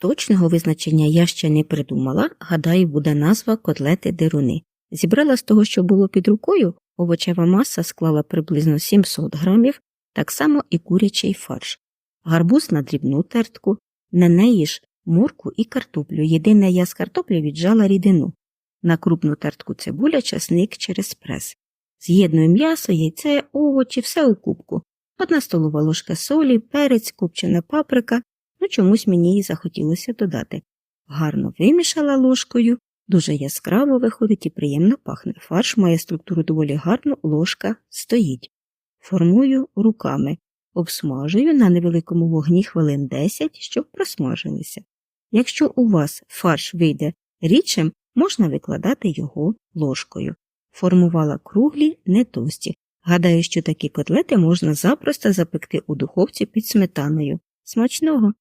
Точного визначення я ще не придумала, гадаю, буде назва котлети деруни. Зібрала з того, що було під рукою, овочева маса склала приблизно 700 грамів, так само і курячий фарш, гарбуз на дрібну тертку, на неї ж морку і картоплю. Єдине я з картоплі віджала рідину. На крупну тертку цибуля, часник через прес. З'єдную м'ясо, яйце, овочі, все у кубку. Одна столова ложка солі, перець, копчена паприка, ну чомусь мені її захотілося додати. Гарно вимішала ложкою, дуже яскраво виходить і приємно пахне. Фарш має структуру доволі гарну, ложка стоїть. Формую руками, обсмажую на невеликому вогні хвилин 10, щоб просмажилися. Якщо у вас фарш вийде рідшим, можна викладати його ложкою. Формувала круглі, не товсті. Гадаю, що такі котлети можна запросто запекти у духовці під сметаною. Смачного!